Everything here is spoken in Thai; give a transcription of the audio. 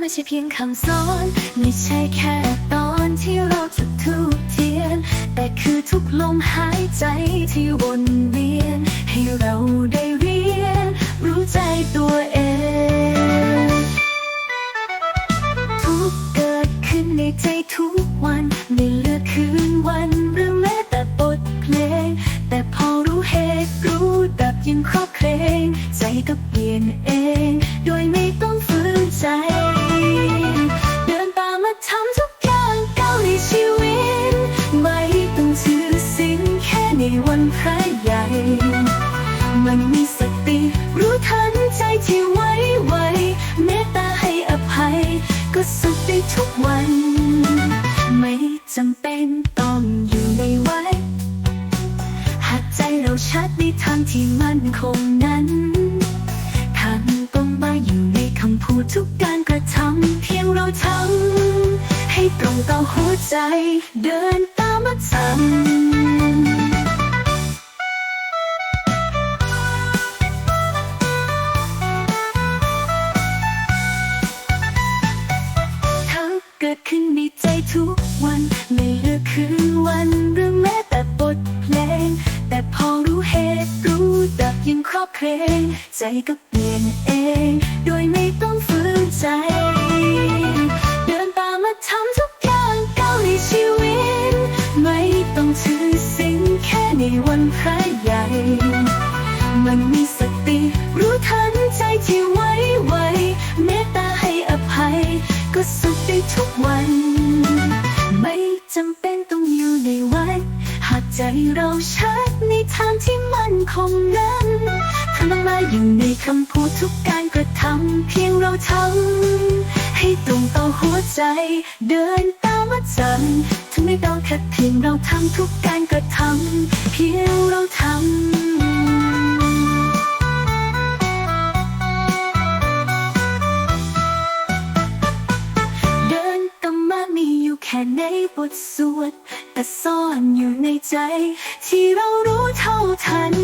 ไม่ใช่เพียงคำสอน ไม่ใช่แค่ตอนที่เราจุดธูปเทียน แต่คือทุกลมหายใจที่วนเวียน ให้เราได้เรียน รู้ใจตัวเอง ทุกเกิดขึ้นในใจทุกวันไม่เลือกคืนวันหรือแม้แต่บทเพลง แต่พอรู้เหตุรู้ดับยิ่งครอบเครงใจก็เปลี่ยนเอง โดยไม่ต้องฝืนใจ ในวันพรใหญ่ มันมีสติ รู้ทันใจที่ไว้ไวเมตตาให้อภัย ก็สุขได้ทุกวัน ไม่จำเป็นต้องอยู่ในวัดหากใจเราชัดในทางที่มั่นคงนั้นทางตรงมาอยู่ในคำพูดทุกการกระทำเพียงเราทำให้ตรงต่อหัวใจเดินตามมาทำ ทุกวัน ไม่เลือกคืนวันหรือแม้แต่บทเพลง แต่พอรู้เหตุรู้ดับยิ่งครอบเครงใจก็เปลี่ยนเอง โดยไม่ต้องฝืนใจ เดินตามมาทำทุกอย่างก้าวในชีวิต ไม่ต้องถือสิ่งแค่ในวันพระใหญ่ มันมีสติรู้ทันใจที่ไว้ไวเมตตาให้อภัย ก็สุขได้ทุกวัน ใจเราชัดในทางที่มั่นคงนั้นทำมาอยู่ในคำพูดทุกการกระทำเพียงเราทำให้ตรงต่อหัวใจ เดินตามวัดสันถึงไม่ต้องแค่เพียงเราทำทุกการกระทำเพียงเราทำเดินตามมามีอยู่แค่ในบทสวด แต่ซ่อนอยู่ในใจ ที่เรารู้เท่าทัน